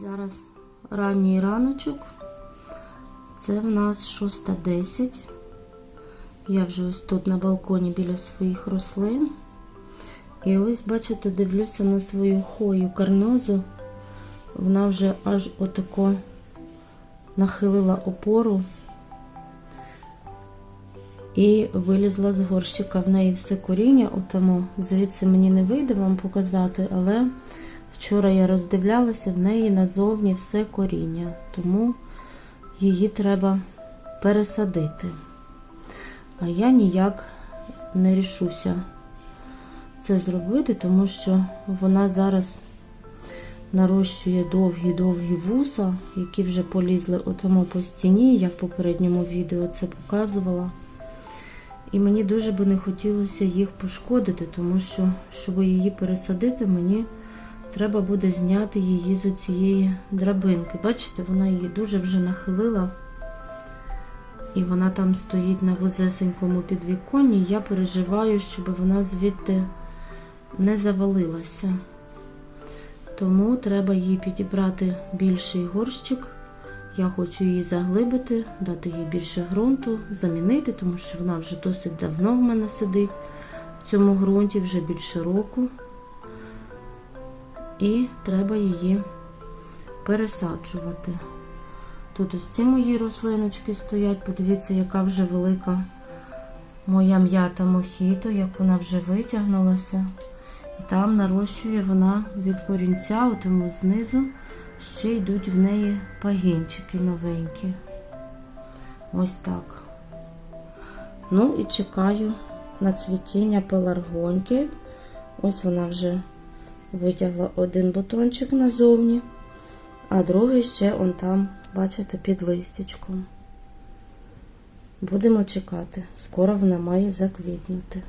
Зараз ранній раночок. Це в нас 6.10. Я вже ось тут на балконі біля своїх рослин. І ось, бачите, дивлюся на свою хою карнозу. Вона вже аж отако нахилила опору і вилізла з горщика. В неї все коріння, тому звідси мені не вийде вам показати, але вчора я роздивлялася, в неї назовні все коріння, тому її треба пересадити. А я ніяк не рішуся це зробити, тому що вона зараз нарощує довгі-довгі вуса, які вже полізли отому по стіні, я в попередньому відео це показувала. І мені дуже би не хотілося їх пошкодити, тому що, щоб її пересадити, мені треба буде зняти її з цієї драбинки. Бачите, вона її дуже вже нахилила. І вона там стоїть на вузесенькому підвіконні. Я переживаю, щоб вона звідти не завалилася. Тому треба їй підібрати більший горщик. Я хочу її заглибити, дати їй більше ґрунту, замінити, тому що вона вже досить давно в мене сидить в цьому ґрунті, вже більше року. І треба її пересаджувати. Тут ось ці мої рослиночки стоять. Подивіться, яка вже велика моя м'ята мохіто, як вона вже витягнулася. І там нарощує вона від корінця, тому знизу ще йдуть в неї пагінчики новенькі. Ось так. Ну і чекаю на цвітіння пеларгоньки. Ось вона вже витягла один бутончик назовні, а другий ще он там, бачите, під листячком. Будемо чекати. Скоро вона має заквітнути.